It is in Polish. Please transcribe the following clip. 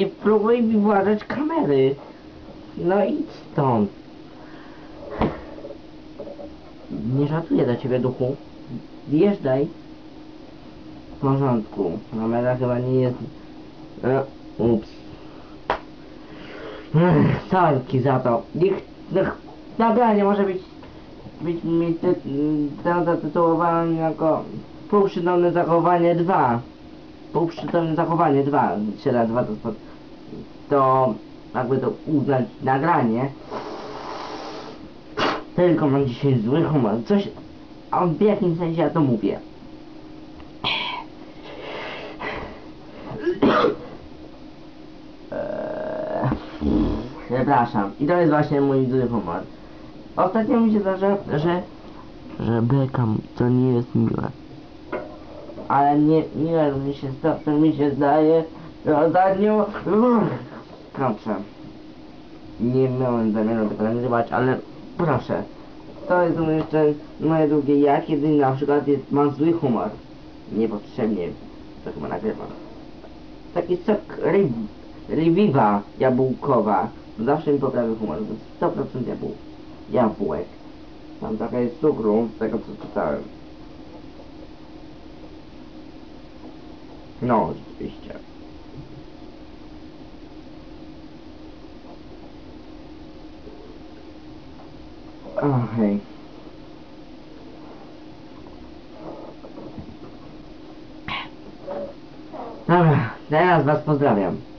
Nie próbuj mi władać kamery. No idź stąd. Nie żartuję do ciebie, duchu. Wjeżdżaj. W porządku. Kamera chyba nie jest... E, ups. Sorki za to. Niech... niech nagranie może być... być mi ty, ty, zatytułowane jako... Półprzytomne zachowanie 2. Półprzytomne zachowanie 2. 3 razy 2 to... to- To... Jakby to uznać nagranie. Tylko mam dzisiaj zły humor. Coś... A w jakim sensie ja to mówię? Eee, Przepraszam. I to jest właśnie mój zły humor. Ostatnio mi się zdarza, że... Że bekam, to nie jest miłe. Ale nie, miłe mi się, to mi się zdaje, że ostatnio... Kończę. Nie miałem zamiaru tego nagrywać, ale proszę. To jest jeszcze moje drugie ja, kiedy na przykład jest, mam zły humor. Niepotrzebnie to chyba nagrywam. Taki sok ryb, rybiwa jabłkowa. Zawsze mi poprawi humor. To jest 100% jabłek. Jabłek. Tam trochę jest cukru, z tego co czytałem. No, oczywiście. Okej. Dobra, teraz was pozdrawiam.